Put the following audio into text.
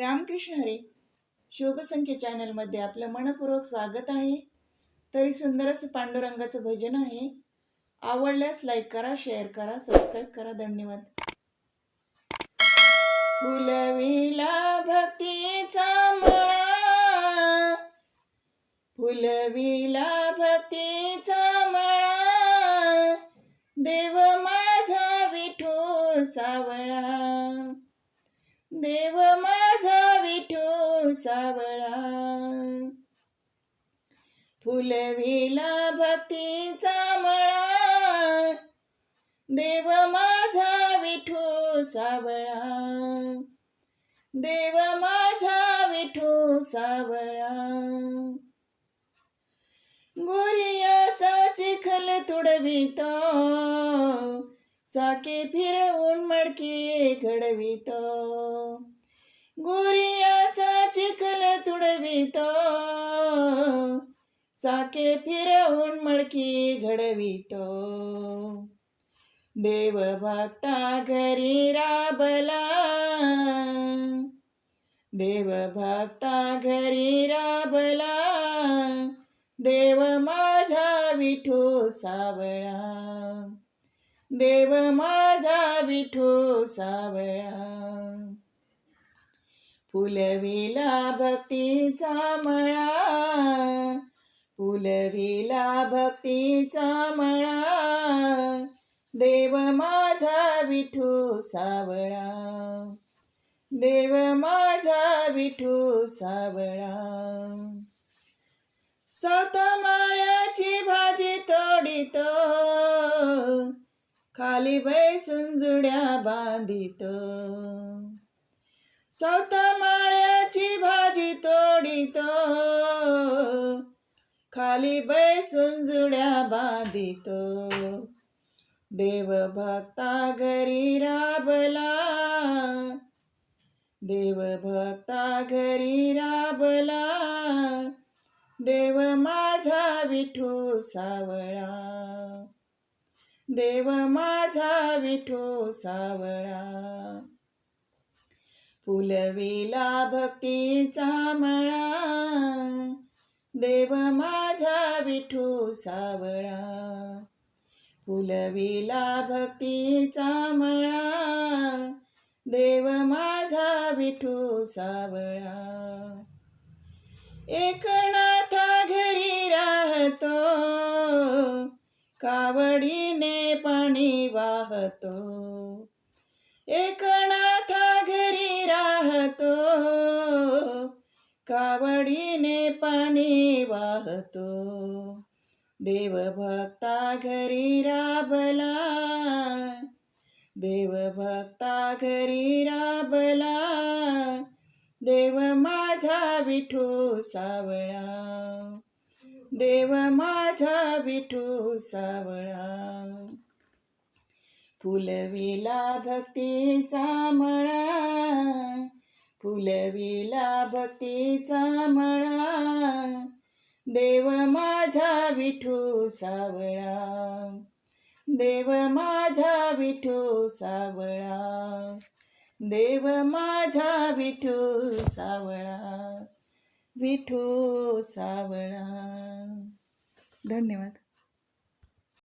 रामकृष्ण हरी शोभसंख्य चॅनलमध्ये आपलं मनपूर्वक स्वागत आहे. तरी सुंदर असं पांडुरंगाचं भजन आहे. आवडल्यास लाईक करा शेअर करा सबस्क्राईब करा. धन्यवाद. फुलविला भक्तीचा मळा. फुलविला भक्तीचा मळा. देव माझा विठू सावळा. देव मा सावळा. फुलविला भक्तीचा मळा. देव माझा विठू सावळा. देव माझा विठू सावळा. गोरियाचा चिखल तुडवितो. चाके फिरवून मडकी घडवितो. गोरियाचा चिखल तुडवितो. चाके फिरवून मडकी घडवितो. देव भक्ता घरी राबला. देव भक्ता घरी राबला. देव माझा विठू सावळा. देव माझा विठू सावळा. फुलविला भक्तीचा मळा फुलविला भक्तीचा मळा देव माझा विठू सावळा देव माझा विठू सावळा. सात माळ्याची भाजी तोडितो खाली बैसून जुड्या बांधितो. सतमाळ्याची भाजी तोडीतो. खाली बैसून जुड्या बांधितो. देव भक्ता घरी राबला. देव भक्ता घरी राबला. देव माझा विठू सावळा. देव माझा विठू सावळा. फुलविला भक्तीचा मळा देव माझा विठू सावळा. फुलविला भक्तीचा मळा देव माझा विठू सावळा. एकनाथा घरी राहतो कावडीने पाणी वाहतो. एकनाथा घरी राहतो. कावडीने पाणी वाहतो. देवभक्ता घरी राबला. देवभक्ता घरी राबला. देव माझा विठू सावळा. देव माझा विठू सावळा. फुलविला भक्तीचा मळा फुलविला भक्तीचा मळा देव माझा विठू सावळा देव माझा विठू सावळा देव माझा विठू सावळा विठू सावळा. धन्यवाद.